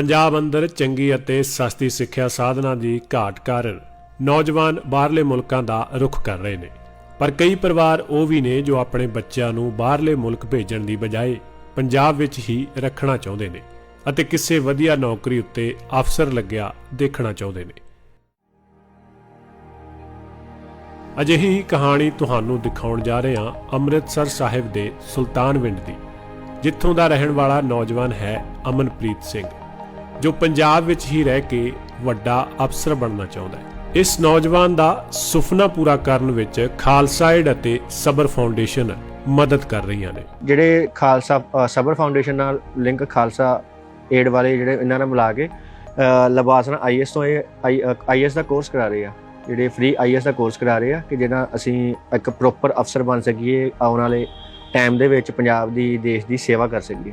ਪੰਜਾਬ ਅੰਦਰ ਚੰਗੀ ਅਤੇ ਸਸਤੀ ਸਿੱਖਿਆ ਸਾਧਨਾਂ ਦੀ ਘਾਟ ਕਾਰਨ ਨੌਜਵਾਨ ਬਾਹਰਲੇ ਮੁਲਕਾਂ ਦਾ ਰੁਖ ਕਰ ਰਹੇ ਨੇ। ਪਰ ਕਈ ਪਰਿਵਾਰ ਉਹ ਵੀ ਨੇ ਜੋ ਆਪਣੇ ਬੱਚਿਆਂ ਨੂੰ ਬਾਹਰਲੇ ਮੁਲਕ ਭੇਜਣ ਦੀ ਬਜਾਏ ਪੰਜਾਬ ਵਿੱਚ ਹੀ ਰੱਖਣਾ ਚਾਹੁੰਦੇ ਨੇ ਅਤੇ ਕਿਸੇ ਵਧੀਆ ਨੌਕਰੀ ਉੱਤੇ ਅਫਸਰ ਲੱਗਿਆ ਦੇਖਣਾ ਚਾਹੁੰਦੇ ਨੇ। ਅਜਿਹੀ ਕਹਾਣੀ ਤੁਹਾਨੂੰ ਦਿਖਾਉਣ ਜਾ ਰਹੇ ਹਾਂ ਅੰਮ੍ਰਿਤਸਰ ਸਾਹਿਬ ਦੇ ਸੁਲਤਾਨਵਿੰਡ ਦੀ, ਜਿੱਥੋਂ ਦਾ ਰਹਿਣ ਵਾਲਾ ਨੌਜਵਾਨ ਹੈ ਅਮਨਪ੍ਰੀਤ ਸਿੰਘ। ਜੋ ਪੰਜਾਬ ਵਿੱਚ ਹੀ ਰਹਿ ਕੇ ਵੱਡਾ ਅਫਸਰ ਬਣਨਾ ਚਾਹੁੰਦਾ ਹੈ। ਇਸ ਨੌਜਵਾਨ ਦਾ ਸੁਪਨਾ ਪੂਰਾ ਕਰਨ ਵਿੱਚ ਖਾਲਸਾ ਏਡ ਅਤੇ ਸਬਰ ਫਾਊਂਡੇਸ਼ਨ ਮਦਦ ਕਰ ਰਹੀਆਂ ਨੇ। ਜਿਹੜੇ ਖਾਲਸਾ ਸਬਰ ਫਾਊਂਡੇਸ਼ਨ ਨਾਲ ਲਿੰਕ ਖਾਲਸਾ ਏਡ ਵਾਲੇ ਜਿਹੜੇ ਇਹਨਾਂ ਨਾਲ ਮਿਲਾ ਕੇ ਅ, ਲਬਾਸ ਨਾਲ ਆਈਐਸ ਤੋਂ ਇਹ ਆਈਐਸ ਦਾ ਕੋਰਸ ਕਰਾ ਰਹੇ ਆ। ਜਿਹੜੇ ਫ੍ਰੀ ਆਈਐਸ ਦਾ ਕੋਰਸ ਕਰਾ ਰਹੇ ਆ ਕਿ ਜਿਹਨਾਂ ਅਸੀਂ ਇੱਕ ਪ੍ਰੋਪਰ ਅਫਸਰ ਬਣ ਸਕੀਏ ਆਉਣ ਵਾਲੇ ਟਾਈਮ ਦੇ ਵਿੱਚ ਪੰਜਾਬ ਦੀ ਦੇਸ਼ ਦੀ ਸੇਵਾ ਕਰ ਸਕੀਏ।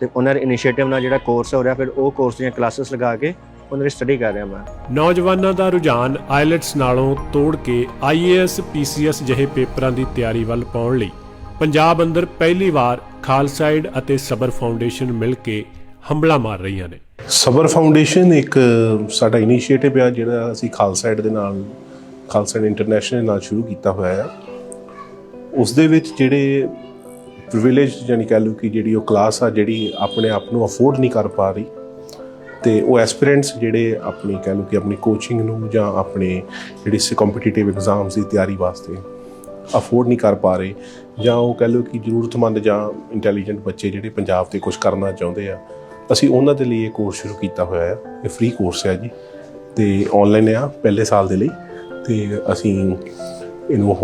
ਤੇ ਉਹਨਾਂ ਦੇ ਇਨੀਸ਼ੀਏਟਿਵ ਨਾਲ ਜਿਹੜਾ ਕੋਰਸ ਹੋ ਰਿਹਾ ਫਿਰ ਉਹ ਕੋਰਸ ਦੀਆਂ ਕਲਾਸਿਸ ਲਗਾ ਕੇ ਉਹਨਾਂ ਦੀ ਸਟੱਡੀ ਕਰ ਰਿਹਾ ਮੈਂ। ਨੌਜਵਾਨਾਂ ਦਾ ਰੁਝਾਨ ਆਇਲਟਸ ਨਾਲੋਂ ਤੋੜ ਕੇ ਆਈਏਐਸ ਪੀਸੀਐਸ ਜਿਹੇ ਪੇਪਰਾਂ ਦੀ ਤਿਆਰੀ ਵੱਲ ਪਾਉਣ ਲਈ ਪੰਜਾਬ ਅੰਦਰ ਪਹਿਲੀ ਵਾਰ ਖਾਲਸਾ ਏਡ ਅਤੇ ਸਬਰ ਫਾਊਂਡੇਸ਼ਨ ਮਿਲ ਕੇ ਹੰਬਲਾ ਮਾਰ ਰਹੀਆਂ ਨੇ। ਸਬਰ ਫਾਊਂਡੇਸ਼ਨ ਇੱਕ ਸਾਡਾ ਇਨੀਸ਼ੀਏਟਿਵ ਆ ਜਿਹੜਾ ਅਸੀਂ ਖਾਲਸਾ ਏਡ ਦੇ ਨਾਲ ਖਾਲਸਾ ਏਡ ਇੰਟਰਨੈਸ਼ਨਲ ਨਾਲ ਸ਼ੁਰੂ ਕੀਤਾ ਹੋਇਆ ਹੈ ਉਸ ਦੇ ਵਿੱਚ ਜਿਹੜੇ ਪ੍ਰਿਵਿਲੇਜ ਯਾਨੀ ਕਹਿ ਲਓ ਕਿ ਜਿਹੜੀ ਉਹ ਕਲਾਸ ਆ, ਜਿਹੜੀ ਆਪਣੇ ਆਪ ਨੂੰ ਅਫੋਰਡ ਨਹੀਂ ਕਰ ਪਾ ਰਹੀ, ਤੇ ਉਹ ਐਸਪੀਰੈਂਟਸ ਜਿਹੜੇ ਆਪਣੀ ਕਹਿ ਲਓ ਕਿ ਆਪਣੀ ਕੋਚਿੰਗ ਨੂੰ ਜਾਂ ਆਪਣੇ ਜਿਹੜੀ ਸੇ ਕੰਪੀਟੀਟਿਵ ਐਗਜ਼ਾਮਸ ਦੀ ਤਿਆਰੀ ਵਾਸਤੇ ਅਫੋਰਡ ਨਹੀਂ ਕਰ ਪਾ ਰਹੇ, ਜਾਂ ਉਹ ਕਹਿ ਲਓ ਕਿ ਜ਼ਰੂਰਤਮੰਦ ਜਾਂ ਇੰਟੈਲੀਜੈਂਟ ਬੱਚੇ ਜਿਹੜੇ ਪੰਜਾਬ ਤੇ ਕੁਝ ਕਰਨਾ ਚਾਹੁੰਦੇ ਆ, ਅਸੀਂ ਉਹਨਾਂ ਦੇ ਲਈ ਇਹ ਕੋਰਸ ਸ਼ੁਰੂ ਕੀਤਾ ਹੋਇਆ ਹੈ ਇਹ ਫ੍ਰੀ ਕੋਰਸ ਹੈ ਜੀ, ਤੇ ਆਨਲਾਈਨ ਆ ਪਹਿਲੇ ਸਾਲ ਦੇ ਲਈ, ਤੇ ਅਸੀਂ ਇਹਨੂੰ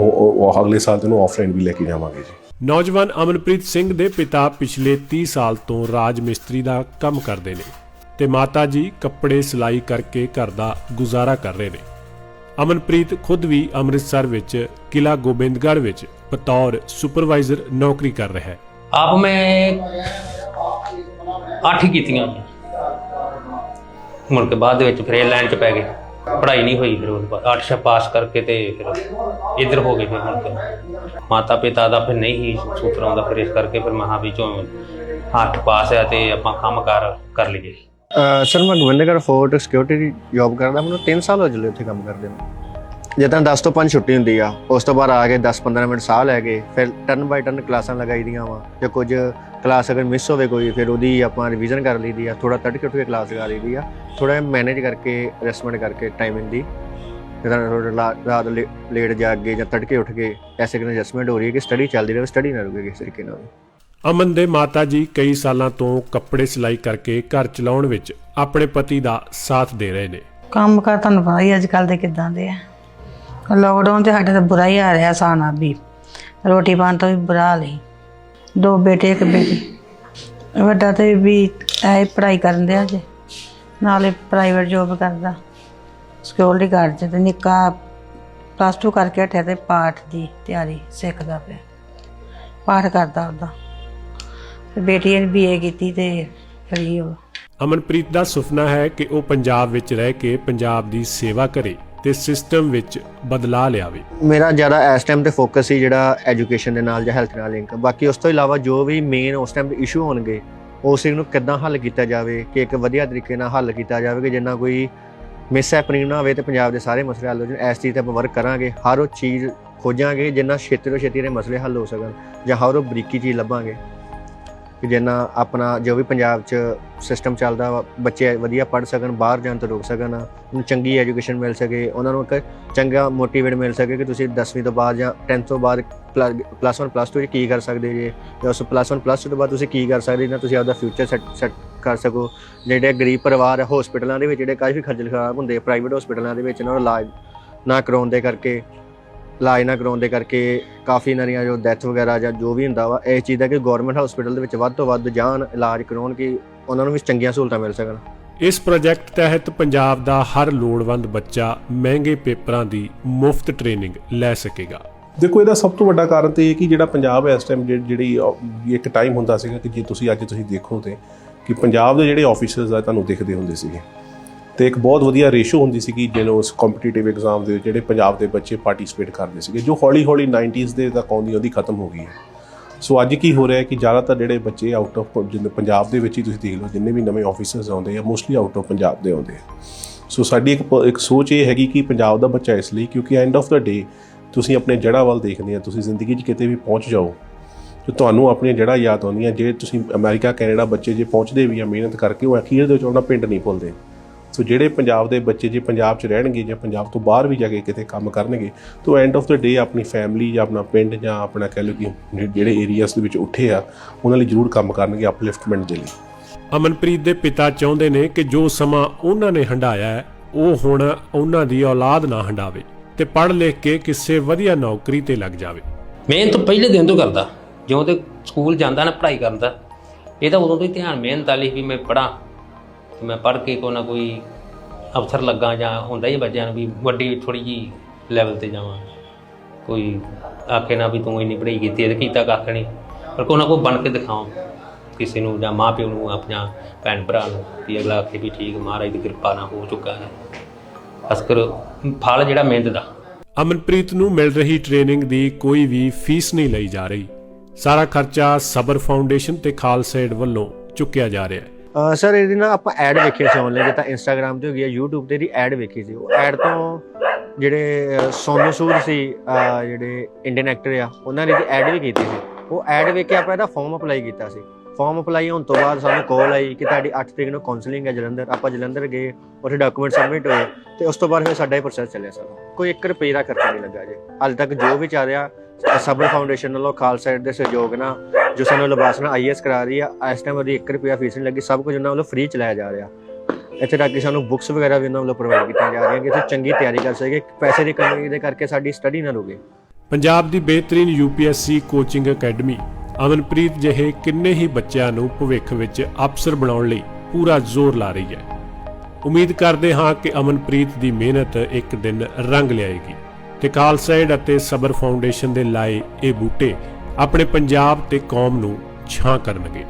ਅਗਲੇ ਸਾਲ ਤੋਂ ਇਹਨੂੰ ਆਫਲਾਈਨ ਵੀ ਲੈ ਕੇ ਜਾਵਾਂਗੇ ਜੀ। ਨੌਜਵਾਨ ਅਮਨਪ੍ਰੀਤ ਸਿੰਘ ਦੇ ਪਿਤਾ ਪਿਛਲੇ 30 ਸਾਲ ਤੋਂ ਰਾਜ ਮਿਸਤਰੀ ਦਾ ਕੰਮ ਕਰਦੇ ਨੇ ਤੇ ਮਾਤਾ ਜੀ ਕੱਪੜੇ ਸਿਲਾਈ ਕਰਕੇ ਘਰ ਦਾ ਗੁਜ਼ਾਰਾ ਕਰ ਰਹੇ ਨੇ। ਅਮਨਪ੍ਰੀਤ ਖੁਦ ਵੀ ਅੰਮ੍ਰਿਤਸਰ ਵਿੱਚ ਕਿਲਾ ਗੋਬਿੰਦਗੜ੍ਹ ਵਿੱਚ ਬਤੌਰ ਸੁਪਰਵਾਈਜ਼ਰ ਨੌਕਰੀ ਕਰ ਰਿਹਾ ਹੈ। ਆਪ ਮੈਂ ਅੱਠ ਕੀਤੀਆਂ। ਮੁੜ ਕੇ ਬਾਅਦ ਵਿੱਚ ਫਿਰ ਇਹ ਲਾਈਨ ਚ ਪੈ ਗਏ। ਪੜ੍ਹਾਈ ਨਹੀਂ ਹੋਈ ਫਿਰ ਉਹਦੇ ਬਾਅਦ, ਅੱਠ ਪਾਸ ਕਰਕੇ ਤੇ ਫਿਰ ਇੱਧਰ ਹੋ ਗਏ ਫਿਰ ਮੁੜ ਕੇ ਮਾਤਾ ਪਿਤਾ ਦਾ ਫਿਰ ਨਹੀਂ ਹੀ ਸੂਤਰ ਆਉਂਦਾ ਫਿਰ ਇਸ ਕਰਕੇ ਫਿਰ ਮਹਾ ਵਿੱਚੋਂ ਅੱਠ ਪਾਸ ਹੈ ਤੇ ਆਪਾਂ ਕੰਮ ਕਰ ਕਰ ਲਈਏ। ਸਰ ਮੈਂ ਗੋਬਿੰਦਗੜ੍ਹ ਫੋਰਟ ਸਿਕਿਉਰਿਟੀ ਜੌਬ ਕਰਦਾ, ਮੈਨੂੰ 3 ਸਾਲ ਹੋ ਚਲੇ ਉੱਥੇ ਕੰਮ ਕਰਦੇ ਨੂੰ। ਜਦੋਂ 10 ਤੋਂ 5 ਛੁੱਟੀ ਹੁੰਦੀ ਆ ਉਸ ਤੋਂ ਬਾਅਦ ਆ ਕੇ 10-15 ਮਿੰਟ ਸਾਹ ਲੈ ਕੇ ਫਿਰ ਟਰਨ ਬਾਈ ਟਰਨ ਕਲਾਸਾਂ ਲਗਾਈ ਦੀਆਂ ਵਾ। ਜੇ ਕੁਝ ਕਲਾਸ ਅਗਰ ਮਿਸ ਹੋਵੇ ਕੋਈ ਫਿਰ ਉਹਦੀ ਆਪਾਂ ਰਿਵੀਜ਼ਨ ਕਰ ਲਈਦੀ ਆ ਥੋੜਾ ਤੜਕੇ ਉੱਠ ਕੇ ਕਲਾਸ ਲਗਾ ਲਈਦੀ ਆ। ਥੋੜਾ ਮੈਨੇਜ ਕਰਕੇ ਐਡਜਸਟਮੈਂਟ ਕਰਕੇ ਟਾਈਮਿੰਗ ਦੀ। ਜਦੋਂ ਥੋੜ੍ਹਾ ਲਾ- ਰਾਤ ਲੇਟ ਜਾਗ ਕੇ ਜਾਂ ਤੜਕੇ ਉੱਠ ਕੇ ਐਸੇ ਕਿਨ ਐਡਜਸਟਮੈਂਟ ਹੋ ਰਹੀ ਹੈ ਕਿ ਸਟੱਡੀ ਚੱਲਦੀ ਰਹੇ ਸਟੱਡੀ ਨਾ ਰੁਕੇ ਕਿਸੇ ਤਰੀਕੇ ਨਾਲ। ਅਮਨ ਦੇ ਮਾਤਾ ਜੀ ਕਈ ਸਾਲਾਂ ਤੋਂ ਕੱਪੜੇ ਸਿਲਾਈ ਕਰਕੇ ਘਰ ਚਲਾਉਣ ਵਿੱਚ ਆਪਣੇ ਪਤੀ ਦਾ ਸਾਥ ਦੇ ਰਹੇ ਨੇ। ਕੰਮ ਕਰ ਤੁਹਾਨੂੰ ਪਤਾ ਹੀ ਅੱਜ ਕੱਲ ਦੇ ਕਿਦਾਂ ਦੇ ਆ। ਲੋਕਡਾਊਨ ਤੇ ਸਾਡੇ ਤਾਂ ਬੁਰਾ ਹੀ ਆ ਰਿਹਾ ਸਾਨਾ ਵੀ। ਰੋਟੀ ਪਾਣ ਤੋਂ ਵੀ ਬੁਰਾ ਹਾਲ ਸੀ। ਦੋ ਬੇਟੇ, ਇੱਕ ਬੇਟੀ। ਵੱਡਾ ਤੇ ਵੀ ਐ ਪੜ੍ਹਾਈ ਕਰਨ ਦੇ ਅਜੇ ਨਾਲੇ ਪ੍ਰਾਈਵੇਟ ਜੋਬ ਕਰਦਾ। ਸਿਕਿਉਰਿਟੀ ਗਾਰਡ ਚ ਤੇ ਨਿੱਕਾ ਪਲੱਸ 2 ਕਰਕੇ ਹਟਿਆ ਤੇ ਪਾਠ ਦੀ ਤਿਆਰੀ ਸਿੱਖਦਾ ਪਿਆ। ਪਾਠ ਕਰਦਾ ਉਹਦਾ। ਤੇ ਬੇਟੀ ਨੇ ਬੀਏ ਕੀਤੀ ਤੇ ਫਰੀ ਹੋ। ਅਮਨਪ੍ਰੀਤ ਦਾ ਸੁਪਨਾ ਹੈ ਕਿ ਉਹ ਪੰਜਾਬ ਵਿੱਚ ਰਹਿ ਕੇ ਪੰਜਾਬ ਦੀ ਸੇਵਾ ਕਰੇ। ਤੇ ਸਿਸਟਮ ਵਿੱਚ ਬਦਲਾਅ ਲਿਆਵੇ ਮੇਰਾ ਜ਼ਿਆਦਾ ਇਸ ਟਾਈਮ ਤੇ ਫੋਕਸ ਸੀ ਜਿਹੜਾ ਐਜੂਕੇਸ਼ਨ ਦੇ ਨਾਲ ਜਾਂ ਹੈਲਥ ਨਾਲ ਲਿੰਕ ਬਾਕੀ ਉਸ ਤੋਂ ਇਲਾਵਾ ਜੋ ਵੀ ਮੇਨ ਉਸ ਟਾਈਮ ਦੇ ਇਸ਼ੂ ਹੋਣਗੇ ਉਸ ਨੂੰ ਕਿੱਦਾਂ ਹੱਲ ਕੀਤਾ ਜਾਵੇ, ਕਿ ਇੱਕ ਵਧੀਆ ਤਰੀਕੇ ਨਾਲ ਹੱਲ ਕੀਤਾ ਜਾਵੇ, ਕਿ ਜਿੰਨਾ ਕੋਈ ਮਿਸ ਹੈਪਨਿੰਗ ਨਾ ਹੋਵੇ ਤੇ ਪੰਜਾਬ ਦੇ ਸਾਰੇ ਮਸਲੇ ਹੱਲ ਹੋ ਜਾਣ, ਇਸ ਚੀਜ਼ ਤੇ ਆਪਾਂ ਵਰਕ ਕਰਾਂਗੇ, ਹਰ ਉਹ ਚੀਜ਼ ਖੋਜਾਂਗੇ, ਜਿੰਨਾ ਛੇਤੀ ਤੋਂ ਛੇਤੀ ਦੇ ਮਸਲੇ ਹੱਲ ਹੋ ਸਕਣ, ਜਾਂ ਹਰ ਉਹ ਬਰੀਕੀ ਚੀਜ਼ ਲੱਭਾਂਗੇ। ਕਿ ਜਿੰਨਾ ਆਪਣਾ ਜੋ ਵੀ ਪੰਜਾਬ 'ਚ ਸਿਸਟਮ ਚੱਲਦਾ ਵਾ, ਬੱਚੇ ਵਧੀਆ ਪੜ੍ਹ ਸਕਣ, ਬਾਹਰ ਜਾਣ ਤੋਂ ਰੋਕ ਸਕਣ, ਉਹਨੂੰ ਚੰਗੀ ਐਜੂਕੇਸ਼ਨ ਮਿਲ ਸਕੇ, ਉਹਨਾਂ ਨੂੰ ਇੱਕ ਚੰਗਾ ਮੋਟੀਵੇਟ ਮਿਲ ਸਕੇ ਕਿ ਤੁਸੀਂ 10ਵੀਂ ਤੋਂ ਬਾਅਦ ਜਾਂ 10th ਤੋਂ ਬਾਅਦ ਪਲੱਸ 1 ਪਲੱਸ 2 'ਚ ਕੀ ਕਰ ਸਕਦੇ ਜੇ, ਜਾਂ ਉਸ ਪਲੱਸ 1 ਪਲੱਸ 2 ਤੋਂ ਬਾਅਦ ਤੁਸੀਂ ਕੀ ਕਰ ਸਕਦੇ ਜਾਂ ਤੁਸੀਂ ਆਪਦਾ ਫਿਊਚਰ ਸੈੱਟ ਸੈੱਟ ਕਰ ਸਕੋ। ਜਿਹੜੇ ਗਰੀਬ ਪਰਿਵਾਰ ਹੈ ਹਸਪੀਟਲਾਂ ਦੇ ਵਿੱਚ ਜਿਹੜੇ ਕਾਫੀ ਖੱਜਲ ਖਰਾਬ ਹੁੰਦੇ ਪ੍ਰਾਈਵੇਟ ਹਸਪੀਟਲਾਂ ਦੇ ਵਿੱਚ, ਉਹਨਾਂ ਨੂੰ ਇਲਾਜ ਨਾ ਕਰਾਉਣ ਦੇ ਕਰਕੇ ਇਲਾਜ ਨਾ ਕਰਾਉਣ ਦੇ ਕਰਕੇ ਕਾਫੀ ਇਹਨਾਂ ਦੀਆਂ ਜੋ ਡੈਥ ਵਗੈਰਾ ਜਾਂ ਜੋ ਵੀ ਹੁੰਦਾ ਵਾ ਇਸ ਚੀਜ਼ ਦਾ ਕਿ ਗਵਰਨਮੈਂਟ ਹਸਪੀਟਲ ਦੇ ਵਿੱਚ ਵੱਧ ਤੋਂ ਵੱਧ ਜਾਣ ਇਲਾਜ ਕਰਾਉਣ ਕਿ ਉਹਨਾਂ ਨੂੰ ਵੀ ਚੰਗੀਆਂ ਸਹੂਲਤਾਂ ਮਿਲ ਸਕਣ। ਇਸ ਪ੍ਰੋਜੈਕਟ ਤਹਿਤ ਪੰਜਾਬ ਦਾ ਹਰ ਲੋੜਵੰਦ ਬੱਚਾ ਮਹਿੰਗੇ ਪੇਪਰਾਂ ਦੀ ਮੁਫਤ ਟ੍ਰੇਨਿੰਗ ਲੈ ਸਕੇਗਾ। ਦੇਖੋ ਇਹਦਾ ਸਭ ਤੋਂ ਵੱਡਾ ਕਾਰਨ ਤੇ ਇਹ ਕਿ ਜਿਹੜਾ ਪੰਜਾਬ ਹੈ ਇਸ ਟਾਈਮ ਜਿਹੜੀ ਇੱਕ ਟਾਈਮ ਹੁੰਦਾ ਸੀਗਾ ਕਿ ਜੇ ਤੁਸੀਂ ਅੱਜ ਤੁਸੀਂ ਦੇਖੋ ਤੇ ਕਿ ਪੰਜਾਬ ਦੇ ਜਿਹੜੇ ਆਫੀਸਰਸ ਆ ਤੁਹਾਨੂੰ ਦਿਖਦੇ ਹੁੰਦੇ ਸੀਗੇ। ਤੇ ਇੱਕ ਬਹੁਤ ਵਧੀਆ ਰੇਸ਼ੋ ਹੁੰਦੀ ਸੀਗੀ ਜਿਹਨੂੰ ਉਸ ਕੰਪੀਟੀਟਿਵ ਐਗਜ਼ਾਮ ਦੇ ਜਿਹੜੇ ਪੰਜਾਬ ਦੇ ਬੱਚੇ ਪਾਰਟਿਸਿਪੇਟ ਕਰਦੇ ਸੀਗੇ, ਜੋ ਹੌਲੀ ਹੌਲੀ 90s ਦੇ ਤੱਕ ਆਉਂਦੀ ਉਹਦੀ ਖਤਮ ਹੋ ਗਈ ਹੈ। ਸੋ ਅੱਜ ਕੀ ਹੋ ਰਿਹਾ ਹੈ ਕਿ ਜ਼ਿਆਦਾਤਰ ਜਿਹੜੇ ਬੱਚੇ ਆਊਟ ਆਫ ਜਿੰਨੇ, ਪੰਜਾਬ ਦੇ ਵਿੱਚ ਹੀ ਤੁਸੀਂ ਦੇਖ ਲਓ, ਜਿੰਨੇ ਵੀ ਨਵੇਂ ਆਫੀਸਰਸ ਆਉਂਦੇ ਆ ਮੋਸਟਲੀ ਆਊਟ ਆਫ ਪੰਜਾਬ ਦੇ ਆਉਂਦੇ ਆ। ਸੋ ਸਾਡੀ ਇੱਕ ਪ- ਇੱਕ ਸੋਚ ਇਹ ਹੈਗੀ ਕਿ ਪੰਜਾਬ ਦਾ ਬੱਚਾ ਇਸ ਲਈ, ਕਿਉਂਕਿ ਐਂਡ ਆਫ ਦਾ ਡੇ ਤੁਸੀਂ ਆਪਣੇ ਜੜ੍ਹਾਂ ਵੱਲ ਦੇਖਦੇ ਆ, ਤੁਸੀਂ ਜ਼ਿੰਦਗੀ 'ਚ ਕਿਤੇ ਵੀ ਪਹੁੰਚ ਜਾਓ, ਤੇ ਤੁਹਾਨੂੰ ਆਪਣੀਆਂ ਜੜ੍ਹਾਂ ਯਾਦ ਆਉਂਦੀਆਂ। ਜੇ ਤੁਸੀਂ ਅਮਰੀਕਾ, ਕੈਨੇਡਾ ਬੱਚੇ ਜੇ ਪਹੁੰਚਦੇ ਵੀ ਆ, ਮਿਹਨਤ ਕਰਕੇ, ਉਹ ਅਖੀਰ ਦੇ ਵਿੱਚ ਆਪਣਾ ਪਿੰਡ ਨਹੀਂ ਭੁੱਲਦੇ। ਸੋ ਜਿਹੜੇ ਪੰਜਾਬ ਦੇ ਬੱਚੇ ਜੇ ਪੰਜਾਬ 'ਚ ਰਹਿਣਗੇ ਜਾਂ ਪੰਜਾਬ ਤੋਂ ਬਾਹਰ ਵੀ ਜਾ ਕੇ ਕਿਤੇ ਕੰਮ ਕਰਨਗੇ ਤਾਂ ਐਂਡ ਆਫ ਦਾ ਡੇ ਆਪਣੀ ਫੈਮਿਲੀ ਜਾਂ ਆਪਣਾ ਪਿੰਡ ਜਾਂ ਆਪਣਾ ਕਹਿ ਲਓ ਕਿ ਜਿਹੜੇ ਏਰੀਆਸ ਦੇ ਵਿੱਚ ਉੱਠੇ ਆ ਉਹਨਾਂ ਲਈ ਜ਼ਰੂਰ ਕੰਮ ਕਰਨਗੇ ਅਪਲਿਫਟਮੈਂਟ ਦੇ ਲਈ। ਅਮਨਪ੍ਰੀਤ ਦੇ ਪਿਤਾ ਚਾਹੁੰਦੇ ਨੇ ਕਿ ਜੋ ਸਮਾਂ ਉਹਨਾਂ ਨੇ ਹੰਡਾਇਆ ਉਹ ਹੁਣ ਉਹਨਾਂ ਦੀ ਔਲਾਦ ਨਾ ਹੰਡਾਵੇ ਤੇ ਪੜ੍ਹ ਲਿਖ ਕੇ ਕਿਸੇ ਵਧੀਆ ਨੌਕਰੀ ਤੇ ਲੱਗ ਜਾਵੇ। ਮਿਹਨਤ ਪਹਿਲੇ ਦਿਨ ਤੋਂ ਕਰਦਾ। ਜਿਉਂ ਤੇ ਸਕੂਲ ਜਾਂਦਾ ਨਾ ਪੜ੍ਹਾਈ ਕਰਨ ਦਾ ਇਹ ਤਾਂ ਉਦੋਂ ਤੋਂ ਹੀ ਧਿਆਨ ਮਿਹਨਤ ਵਾਲੀ ਵੀ ਮੈਂ ਪੜਾਂ ਮੈਂ ਪੜ੍ਹ ਕੇ ਕੋਈ ਨਾ ਕੋਈ ਅਫਸਰ ਲੱਗਾ ਜਾਂ ਹੁੰਦਾ ਹੀ ਬੱਚਿਆਂ ਨੂੰ ਵੀ ਵੱਡੀ ਥੋੜੀ ਜੀ ਲੈਵਲ ਤੇ ਜਾਵਾਂ। ਕੋਈ ਆਖੇ ਨਾ ਵੀ ਤੂੰ ਇੰਨੀ ਪੜ੍ਹਾਈ ਕੀਤੀ ਤੇ ਕੀਤਾ ਕੱਖ ਨਹੀਂ। ਪਰ ਕੋਈ ਨਾ ਕੋਈ ਬਣ ਕੇ ਦਿਖਾਓ ਕਿਸੇ ਨੂੰ ਜਾਂ ਮਾਂ ਨੂੰ, ਆਪਣਾ ਭੈਣ ਭਰਾ ਨੂੰ ਵੀ ਅਗਲਾ ਆਖੇ ਵੀ ਠੀਕ, ਮਹਾਰਾਜ ਦੀ ਕਿਰਪਾ ਨਾਲ ਹੋ ਚੁੱਕਾ ਹੈ। ਅਸਕਰ ਫਲ ਜਿਹੜਾ ਮਿਹਨਤ ਦਾ। ਅਮਨਪ੍ਰੀਤ ਨੂੰ ਮਿਲ ਰਹੀ ਟ੍ਰੇਨਿੰਗ ਦੀ ਕੋਈ ਵੀ ਫੀਸ ਨਹੀਂ ਲਈ ਜਾ ਰਹੀ। ਸਾਰਾ ਖਰਚਾ ਸਬਰ ਫਾਊਂਡੇਸ਼ਨ ਤੇ ਖਾਲਸਾ ਏਡ ਵੱਲੋਂ ਚੁੱਕਿਆ ਜਾ ਰਿਹਾ ਹੈ। ਸਰ, ਇਹਦੀ ਨਾ ਆਪਾਂ ਐਡ ਵੇਖੀ ਸੀ ਆਨਲਾਈਨ ਜਿੱਦਾਂ ਇੰਸਟਾਗ੍ਰam ਤੇ ਹੋ ਗਿਆ YouTube ਤੇ ਦੀ ਐਡ ਵੇਖੀ ਸੀ। ਉਹ ਐਡ ਤੋਂ ਜਿਹੜੇ, ਅਹ, ਸੋਨੂ ਸੂਦ ਸੀ ਜਿਹੜੇ ਇੰਡੀਅਨ ਐਕਟਰ ਆ, ਉਹਨਾਂ ਨੇ ਐਡ ਵੀ ਕੀਤੀ ਸੀ। ਉਹ ਐਡ ਵੇਖ ਕੇ ਆਪਾਂ ਇਹਦਾ ਫਾਰਮ ਅਪਲਾਈ ਕੀਤਾ ਸੀ। ਫਾਰਮ ਅਪਲਾਈ ਹੋਣ ਤੋਂ ਬਾਅਦ ਸਾਨੂੰ ਕਾਲ ਆਈ ਕਿ ਤੁਹਾਡੀ 8 ਤਰੀਕ ਨੂੰ ਕਾਉਂਸਲਿੰਗ ਹੈ ਜਲੰਧਰ। ਆਪਾਂ ਜਲੰਧਰ ਗਏ, ਉੱਥੇ ਡਾਕੂਮੈਂਟ ਸਬਮਿਟ ਹੋਏ ਤੇ ਉਸ ਤੋਂ ਬਾਅਦ ਫਿਰ ਸਾਡਾ ਇਹ ਪ੍ਰੋਸੈਸ ਚੱਲਿਆ ਸਰ। ਕੋਈ 1 ਰੁਪਏ ਦਾ ਖਰਚਾ ਨਹੀਂ ਲੱਗਾ ਜੇ। ਹਾਲੇ ਤੱਕ ਜੋ ਵੀ ਚੱਲ ਰਿਹਾ ਸਬਰ ਫਾਊਂਡੇਸ਼ਨ ਵੱਲੋਂ ਖਾਲਸਾ ਏਡ ਦੇ ਸਹਿਯੋਗ ਨਾਲ ਜੋ ਸਾਨੂੰ ਲਿਬਾਸ ਨਾਲ ਆਈਐਸ ਕਰਾ ਰਹੀ ਆ, ਇਸ ਟਾਈਮ ਉਹਦੀ 1 ਰੁਪਿਆ ਫੀਸ ਨਹੀਂ ਲੱਗੀ, ਸਭ ਕੁਝ ਉਹਨਾਂ ਵੱਲੋਂ ਫ੍ਰੀ ਚਲਾਇਆ ਜਾ ਰਿਹਾ। ਇੱਥੇ ਤੱਕ ਕਿ ਸਾਨੂੰ ਬੁੱਕਸ ਵਗੈਰਾ ਵੀ ਉਹਨਾਂ ਵੱਲੋਂ ਪ੍ਰੋਵਾਈਡ ਕੀਤੀਆਂ ਜਾ ਰਹੀਆਂ, ਕਿ ਅਸੀਂ ਚੰਗੀ ਤਿਆਰੀ ਕਰ ਸਕੀਏ, ਪੈਸੇ ਦੀ ਕਮੀ ਦੇ ਕਰਕੇ ਸਾਡੀ ਸਟੱਡੀ ਨਾ ਰੁਕੇ। ਪੰਜਾਬ ਦੀ ਬਿਹਤਰੀਨ ਯੂਪੀਐਸਸੀ ਕੋਚਿੰਗ ਅਕੈਡਮੀ ਅਮਨਪ੍ਰੀਤ ਜਿਹੇ ਕਿੰਨੇ ਹੀ ਬੱਚਿਆਂ ਨੂੰ ਭਵਿੱਖ ਵਿੱਚ ਅਫਸਰ ਬਣਾਉਣ ਲਈ ਪੂਰਾ ਜ਼ੋਰ ਲਾ ਰਹੀ ਹੈ। ਉਮੀਦ ਕਰਦੇ ਹਾਂ ਕਿ ਅਮਨਪ੍ਰੀਤ ਦੀ ਮਿਹਨਤ ਇੱਕ ਦਿਨ ਰੰਗ ਲਿਆਏਗੀ। ਤੇ ਖਾਲਸਾ ਏਡ ਅਤੇ ਸਬਰ ਫਾਊਂਡੇਸ਼ਨ ਦੇ ਲਾਏ ਇਹ ਬੂਟੇ ਆਪਣੇ ਪੰਜਾਬ ਤੇ ਕੌਮ ਨੂੰ ਛਾਂ ਕਰਨਗੇ।